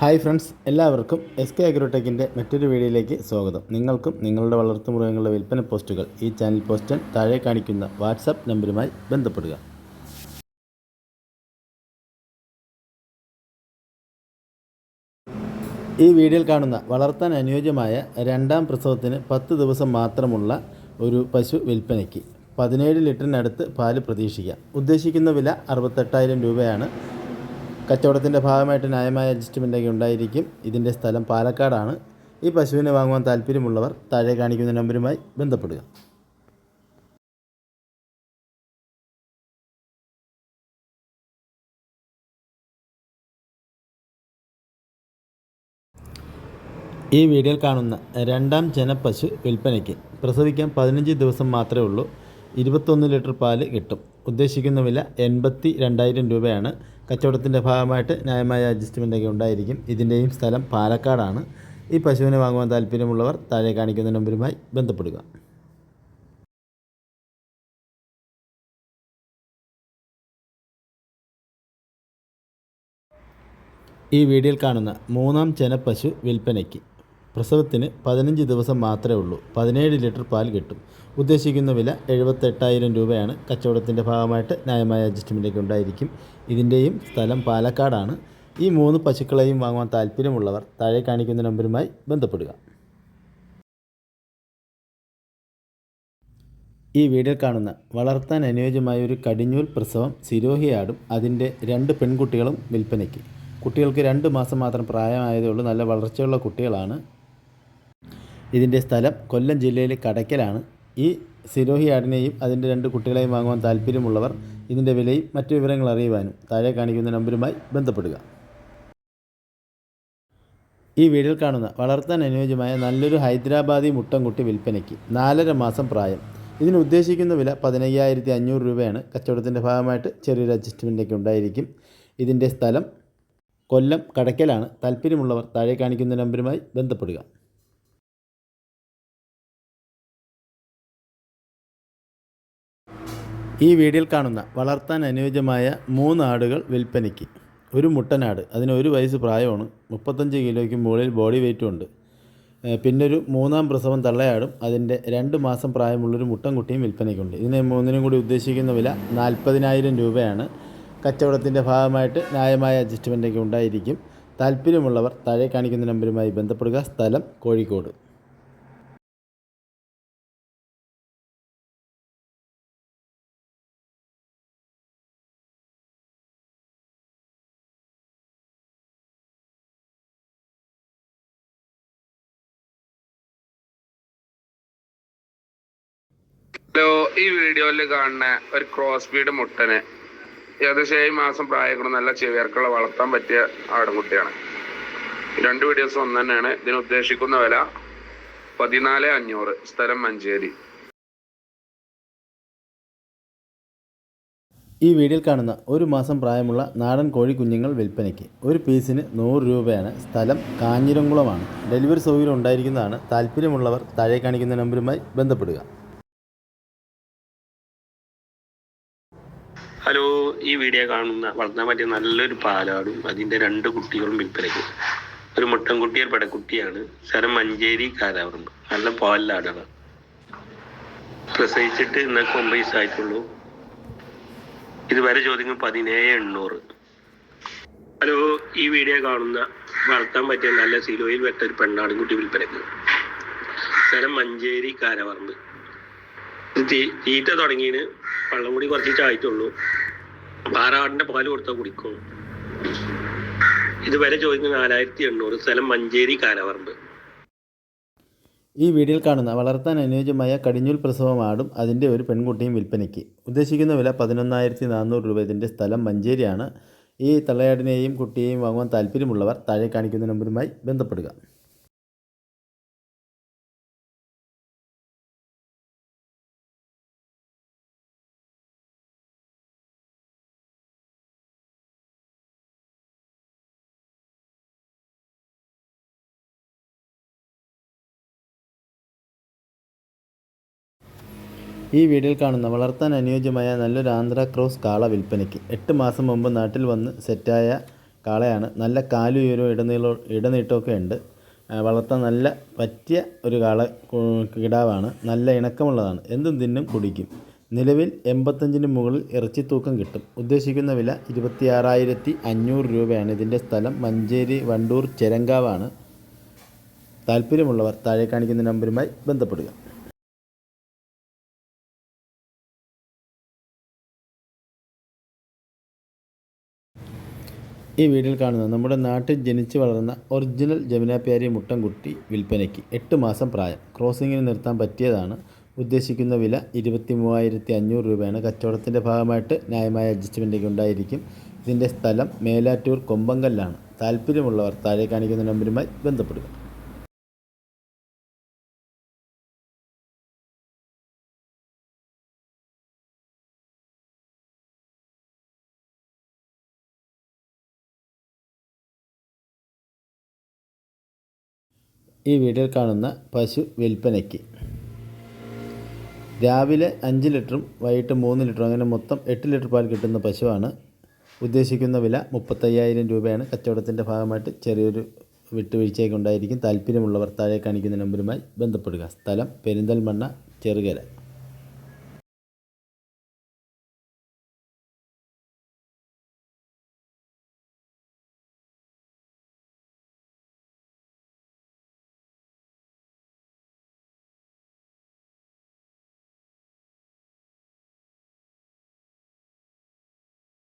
Hi friends എല്ലാവർക്കും S K അഗ്രോടെക്കിന്റെ മറ്റൊരു വീഡിയോയിലേക്ക് സ്വാഗതം. നിങ്ങൾക്കും നിങ്ങളുടെ വളർത്തുമൃഗങ്ങളുടെ വിൽപ്പന പോസ്റ്റുകൾ ഈ ചാനൽ പോസ്റ്റൻ താഴെ കാണിക്കുന്ന വാട്സാപ്പ് നമ്പറുമായി ബന്ധപ്പെടുക. ഈ വീഡിയോയിൽ കാണുന്ന വളർത്താൻ അനുയോജ്യമായ രണ്ടാം പ്രസവത്തിന് പത്ത് ദിവസം മാത്രമുള്ള ഒരു പശു വിൽപ്പനയ്ക്ക് പതിനേഴ് ലിറ്ററിനടുത്ത് പാൽ പ്രതീക്ഷിക്കാം. ഉദ്ദേശിക്കുന്ന വില അറുപത്തെട്ടായിരം രൂപയാണ്. കച്ചവടത്തിന്റെ ഭാഗമായിട്ട് ന്യായമായ അഡ്ജസ്റ്റ്മെന്റൊക്കെ ഉണ്ടായിരിക്കും. ഇതിന്റെ സ്ഥലം പാലക്കാടാണ്. ഈ പശുവിനെ വാങ്ങുവാൻ താല്പര്യമുള്ളവർ താഴെ കാണിക്കുന്ന നമ്പരുമായി ബന്ധപ്പെടുക. ഈ വീഡിയോയിൽ കാണുന്ന രണ്ടാം ജനപ്പശു വിൽപ്പനയ്ക്ക് പ്രസവിക്കാൻ പതിനഞ്ച് ദിവസം മാത്രമേ ഉള്ളൂ. ഇരുപത്തൊന്ന് ലിറ്റർ പാൽ കിട്ടും. ഉദ്ദേശിക്കുന്ന വില എൺപത്തി രണ്ടായിരം രൂപയാണ്. കച്ചവടത്തിന്റെ ഭാഗമായിട്ട് ന്യായമായ അഡ്ജസ്റ്റ്മെന്റൊക്കെ ഉണ്ടായിരിക്കും. ഇതിന്റെയും സ്ഥലം പാലക്കാടാണ്. ഈ പശുവിനെ വാങ്ങുവാൻ താല്പര്യമുള്ളവർ താഴെ കാണിക്കുന്ന നമ്പരുമായി ബന്ധപ്പെടുക. ഈ വീഡിയോയിൽ കാണുന്ന മൂന്നാം ചെനപ്പശു വിൽപ്പനയ്ക്ക് പ്രസവത്തിന് പതിനഞ്ച് ദിവസം മാത്രമേ ഉള്ളൂ. പതിനേഴ് ലിറ്റർ പാൽ കിട്ടും. ഉദ്ദേശിക്കുന്ന വില എഴുപത്തെട്ടായിരം രൂപയാണ്. കച്ചവടത്തിന്റെ ഭാഗമായിട്ട് ന്യായമായ അഡ്ജസ്റ്റ്മെന്റൊക്കെ ഉണ്ടായിരിക്കും. ഇതിന്റെയും സ്ഥലം പാലക്കാടാണ്. ഈ മൂന്ന് പശുക്കളെയും വാങ്ങുവാൻ താല്പര്യമുള്ളവർ താഴെ കാണിക്കുന്ന നമ്പരുമായി ബന്ധപ്പെടുക. ഈ വീഡിയോ കാണുന്ന വളർത്താൻ അനുയോജ്യമായ ഒരു കടിഞ്ഞൂൽ പ്രസവം സിരോഹിയാടും അതിന്റെ രണ്ട് പെൺകുട്ടികളും വിൽപ്പനയ്ക്ക്. കുട്ടികൾക്ക് രണ്ട് മാസം മാത്രം പ്രായമായതേ ഉള്ളൂ. നല്ല വളർച്ചയുള്ള കുട്ടികളാണ്. ഇതിന്റെ സ്ഥലം കൊല്ലം ജില്ലയിലെ കടയ്ക്കലാണ്. ഈ സിരോഹി ആടിനെയും അതിന്റെ രണ്ട് കുട്ടികളെയും വാങ്ങുവാൻ താല്പര്യമുള്ളവർ ഇതിന്റെ വിലയും മറ്റു വിവരങ്ങൾ അറിയുവാനും താഴെ കാണിക്കുന്ന നമ്പരുമായി ബന്ധപ്പെടുക. ഈ വീഡിയോയിൽ കാണുന്ന വളർത്താൻ അനുയോജ്യമായ നല്ലൊരു ഹൈദരാബാദി മുട്ടൻകുട്ടി വിൽപ്പനയ്ക്ക് നാലര മാസം പ്രായം. ഇതിന് ഉദ്ദേശിക്കുന്ന വില പതിനയ്യായിരത്തി അഞ്ഞൂറ് രൂപയാണ്. കച്ചവടത്തിന്റെ ഭാഗമായിട്ട് ചെറിയൊരു അഡ്ജസ്റ്റ്മെന്റൊക്കെ ഉണ്ടായിരിക്കും. ഇതിന്റെ സ്ഥലം കൊല്ലം കടയ്ക്കലാണ്. താല്പര്യമുള്ളവർ താഴെ കാണിക്കുന്ന നമ്പരുമായി ബന്ധപ്പെടുക. ഈ വീഡിയോയിൽ കാണുന്ന വളർത്താൻ അനുയോജ്യമായ മൂന്ന് ആടുകൾ വിൽപ്പനയ്ക്ക്. ഒരു മുട്ടനാട് അതിന് ഒരു വയസ്സ് പ്രായമാണ്. മുപ്പത്തഞ്ച് കിലോയ്ക്ക് മുകളിൽ ബോഡി വെയ്റ്റും ഉണ്ട്. പിന്നെ ഒരു മൂന്നാം പ്രസവം തള്ളയാടും. അതിന്റെ രണ്ട് മാസം പ്രായമുള്ളൊരു മുട്ടൻകുട്ടിയും വിൽപ്പനയ്ക്കുണ്ട്. ഇതിനെ മൂന്നിനും കൂടി ഉദ്ദേശിക്കുന്ന വില നാൽപ്പതിനായിരം രൂപയാണ്. കച്ചവടത്തിന്റെ ഭാഗമായിട്ട് ന്യായമായ അഡ്ജസ്റ്റ്മെന്റൊക്കെ ഉണ്ടായിരിക്കും. താല്പര്യമുള്ളവർ താഴെ കാണിക്കുന്ന നമ്പരുമായി ബന്ധപ്പെടുക. സ്ഥലം കോഴിക്കോട്. ഹലോ ഈ വീഡിയോയിൽ കാണുന്ന ഒരു ക്രോസ് ബീഡ് മുട്ടന് ഏകദേശം ഏഴ് മാസം പ്രായക്കണം നല്ല ചെവിയർക്കുള്ള വളർത്താൻ പറ്റിയ ആടുംകുട്ടിയാണ് രണ്ട് വീഡിയോസ് ഒന്ന് തന്നെയാണ്. ഇതിന് ഉദ്ദേശിക്കുന്ന വില പതിനാല് അഞ്ഞൂറ്. സ്ഥലം മഞ്ചേരി. ഈ വീഡിയോയിൽ കാണുന്ന ഒരു മാസം പ്രായമുള്ള നാടൻ കോഴി കുഞ്ഞുങ്ങൾ വിൽപ്പനയ്ക്ക് ഒരു പീസിന് നൂറ് രൂപയാണ് സ്ഥലം. കാഞ്ഞിരംകുളമാണ്. ഡെലിവറി സൗകര്യം ഉണ്ടായിരിക്കുന്നതാണ്. താല്പര്യമുള്ളവർ താഴെ കാണിക്കുന്ന നമ്പറുമായി ബന്ധപ്പെടുക. ഈ വീഡിയോ കാണുന്ന വളർത്താൻ പറ്റിയ നല്ലൊരു പാലാടും അതിന്റെ രണ്ട് കുട്ടികളും വിൽപ്പനയ്ക്ക്. ഒരു മുട്ടൻകുട്ടി ഒരു പെടക്കുട്ടിയാണ്. സ്ഥലം മഞ്ചേരി കാലാവറമ്പ് നല്ല പാലിലാടാണ്. പ്രസവിച്ചിട്ട് ഇന്നൊക്കെ ഒമ്പത് ദിവസമായിട്ടുള്ളൂ ഇതുവരെ ചോദ്യങ്ങൾ പതിനേഴ് എണ്ണൂറ്. ഹലോ ഈ വീഡിയോ കാണുന്ന വളർത്താൻ പറ്റിയ നല്ല സിലോയിൽ വെട്ട ഒരു പെണ്ണാടും കുട്ടി വിൽപ്പനയ്ക്ക്. സ്ഥലം മഞ്ചേരി കാരവറമ്പ് തീറ്റ തുടങ്ങിയതിന് വെള്ളം കൂടി കുറച്ച് പാറാടിന്റെ പാൽ കൊടുത്താൽ കുടിക്കോ? ഇത് വില ചോദിക്കുന്നത് നാലായിരത്തി എണ്ണൂറ് സ്ഥലം മഞ്ചേരി കാലവറമ്പ് ഈ വീഡിയോയിൽ കാണുന്ന വളർത്താൻ അനുയോജ്യമായ കടിഞ്ഞൂൽ പ്രസവമാടും അതിന്റെ ഒരു പെൺകുട്ടിയും വിൽപ്പനയ്ക്ക്. ഉദ്ദേശിക്കുന്ന വില പതിനൊന്നായിരത്തി നാനൂറ് രൂപ ഇതിന്റെ സ്ഥലം മഞ്ചേരിയാണ്. ഈ തള്ളയാടിനെയും കുട്ടിയെയും വാങ്ങുവാൻ താല്പര്യമുള്ളവർ താഴെ കാണിക്കുന്ന നമ്പറുമായി ബന്ധപ്പെടുക. ഈ വീഡിയോയിൽ കാണുന്ന വളർത്താൻ അനുയോജ്യമായ നല്ലൊരു ആന്ധ്ര ക്രോസ് കാള വിൽപ്പനയ്ക്ക് എട്ട് മാസം മുമ്പ് നാട്ടിൽ വന്ന് സെറ്റായ കാളയാണ്. നല്ല കാലുയരവും ഇടനീളോ ഇടനീട്ടമൊക്കെ ഉണ്ട്. വളർത്താൻ നല്ല പറ്റിയ ഒരു കാള കിടാവാണ്. നല്ല ഇണക്കമുള്ളതാണ്. എന്തും തിന്നും കുടിക്കും. നിലവിൽ എൺപത്തഞ്ചിന് മുകളിൽ ഇറച്ചി തൂക്കം കിട്ടും. ഉദ്ദേശിക്കുന്ന വില ഇരുപത്തി ആറായിരത്തി അഞ്ഞൂറ് രൂപയാണ്. ഇതിന്റെ സ്ഥലം മഞ്ചേരി വണ്ടൂർ ചെരങ്കാവാണ് താല്പര്യമുള്ളവർ താഴെ കാണിക്കുന്ന നമ്പരുമായി ബന്ധപ്പെടുക. ഈ വീഡിയോയിൽ കാണുന്നത് നമ്മുടെ നാട്ടിൽ ജനിച്ചു വളർന്ന ഒറിജിനൽ ജമുനാപ്യാരി മുട്ടൻകുട്ടി വിൽപ്പനയ്ക്ക് എട്ട് മാസം പ്രായം. ക്രോസിങ്ങിന് നിർത്താൻ പറ്റിയതാണ്. ഉദ്ദേശിക്കുന്ന വില ഇരുപത്തി മൂവായിരത്തി അഞ്ഞൂറ് രൂപയാണ്. കച്ചവടത്തിന്റെ ഭാഗമായിട്ട് ന്യായമായ അഡ്ജസ്റ്റ്മെന്റൊക്കെ ഉണ്ടായിരിക്കും. ഇതിന്റെ സ്ഥലം മേലാറ്റൂർ കൊമ്പങ്കല്ലാണ്. താല്പര്യമുള്ളവർ താഴെ കാണിക്കുന്ന നമ്പരുമായി ബന്ധപ്പെടുക. ഈ വീഡിയോയിൽ കാണുന്ന പശു വിൽപ്പനയ്ക്ക്. രാവിലെ അഞ്ച് ലിറ്ററും വൈകിട്ട് മൂന്ന് ലിറ്ററും അങ്ങനെ മൊത്തം എട്ട് ലിറ്റർ പാൽ കിട്ടുന്ന പശുവാണ്. ഉദ്ദേശിക്കുന്ന വില മുപ്പത്തയ്യായിരം രൂപയാണ്. കച്ചവടത്തിന്റെ ഭാഗമായിട്ട് ചെറിയൊരു വിട്ടുവീഴ്ചയൊക്കെ ഉണ്ടായിരിക്കും. താല്പര്യമുള്ളവർ താഴെ കാണിക്കുന്ന നമ്പരുമായി ബന്ധപ്പെടുക. സ്ഥലം പെരിന്തൽമണ്ണ ചെറുകര.